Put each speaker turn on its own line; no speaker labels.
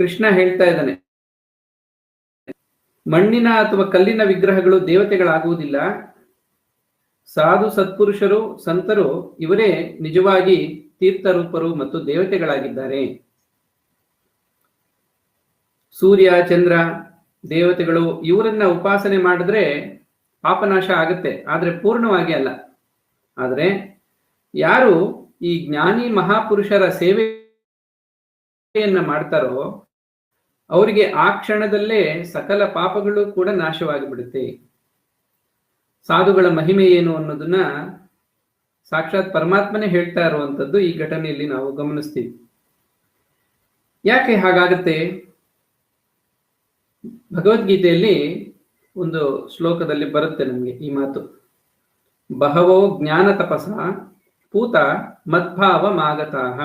ಕೃಷ್ಣ ಹೇಳ್ತಾ ಇದ್ದಾನೆ, ಮಣ್ಣಿನ ಅಥವಾ ಕಲ್ಲಿನ ವಿಗ್ರಹಗಳು ದೇವತೆಗಳಾಗುವುದಿಲ್ಲ. ಸಾಧು ಸತ್ಪುರುಷರು, ಸಂತರು ಇವರೇ ನಿಜವಾಗಿ ತೀರ್ಥರೂಪರು ಮತ್ತು ದೇವತೆಗಳಾಗಿದ್ದಾರೆ. ಸೂರ್ಯ, ಚಂದ್ರ, ದೇವತೆಗಳು ಇವರನ್ನ ಉಪಾಸನೆ ಮಾಡಿದ್ರೆ ಪಾಪನಾಶ ಆಗುತ್ತೆ, ಆದ್ರೆ ಪೂರ್ಣವಾಗಿ ಅಲ್ಲ. ಆದರೆ ಯಾರು ಈ ಜ್ಞಾನಿ ಮಹಾಪುರುಷರ ಸೇವೆಯನ್ನ ಮಾಡ್ತಾರೋ, ಅವರಿಗೆ ಆ ಕ್ಷಣದಲ್ಲೇ ಸಕಲ ಪಾಪಗಳು ಕೂಡ ನಾಶವಾಗಿ ಬಿಡುತ್ತೆ ಸಾಧುಗಳ ಮಹಿಮೆ ಏನು ಅನ್ನೋದನ್ನ ಸಾಕ್ಷಾತ್ ಪರಮಾತ್ಮನೇ ಹೇಳ್ತಾ ಇರುವಂತದ್ದು ಈ ಘಟನೆಯಲ್ಲಿ ನಾವು ಗಮನಿಸ್ತೀವಿ. ಯಾಕೆ ಹಾಗಾಗುತ್ತೆ? ಭಗವದ್ಗೀತೆಯಲ್ಲಿ ಒಂದು ಶ್ಲೋಕದಲ್ಲಿ ಬರುತ್ತೆ ನಮಗೆ ಈ ಮಾತು. ಬಹವೋ ಜ್ಞಾನ ತಪಸ ಪೂತ ಮದ್ಭಾವ ಮಾಗತಾಹ